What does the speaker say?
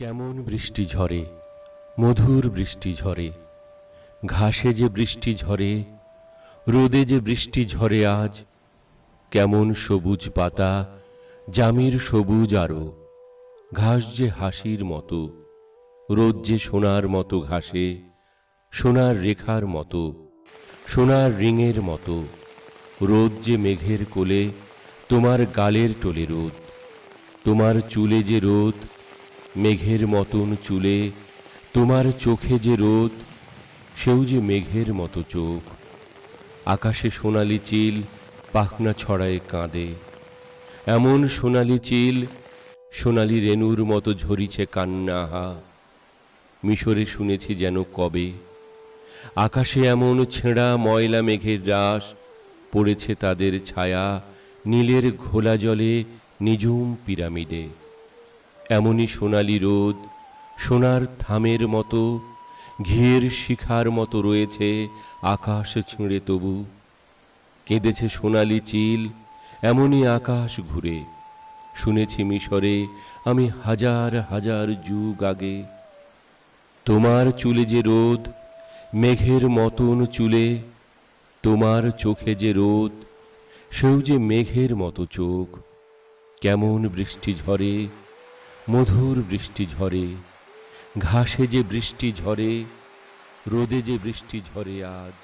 কেমন বৃষ্টি ঝরে, মধুর বৃষ্টি ঝরে, ঘাসে যে বৃষ্টি ঝরে, রোদে যে বৃষ্টি ঝরে আজ, কেমন সবুজ পাতা, জামির সবুজ আরও, ঘাস যে হাসির মতো, রোদ যে সোনার মতো ঘাসে, সোনার রেখার মতো, সোনার রিঙের মতো, রোদ যে মেঘের কোলে, তোমার গালের টোলে রোদ, তোমার চুলে যে রোদ মেঘের মতন চুলে, তোমার চোখে যে রোদ, সেও যে মেঘের মতো চোখ। আকাশে সোনালি চিল, পাখনা ছড়ায় কাঁদে। এমন সোনালি চিল, সোনালি রেণুর মতো ঝরিছে কান্নাহা মিশরে শুনেছি যেন কবে। আকাশে এমন ছেঁড়া ময়লা মেঘের রাস পড়েছে তাদের ছায়া, নীলের ঘোলা জলে নিঝুম পিরামিডে। এমনই সোনালি রোদ, সোনার থামের মতো ঘিয়ের শিখার মতো রয়েছে আকাশ ছিঁড়ে তবু। কেঁদেছে সোনালি চিল, এমনই আকাশ ঘুরে। শুনেছি মিশরে আমি হাজার হাজার যুগ আগে। তোমার চুলে যে রোদ, মেঘের মতন চুলে, তোমার চোখে যে রোদ, সেও যে মেঘের মতো চোখ। কেমন বৃষ্টি ঝরে মধুর বৃষ্টি ঝরে ঘাসে যে বৃষ্টি ঝরে রোদে যে বৃষ্টি ঝরে আজ।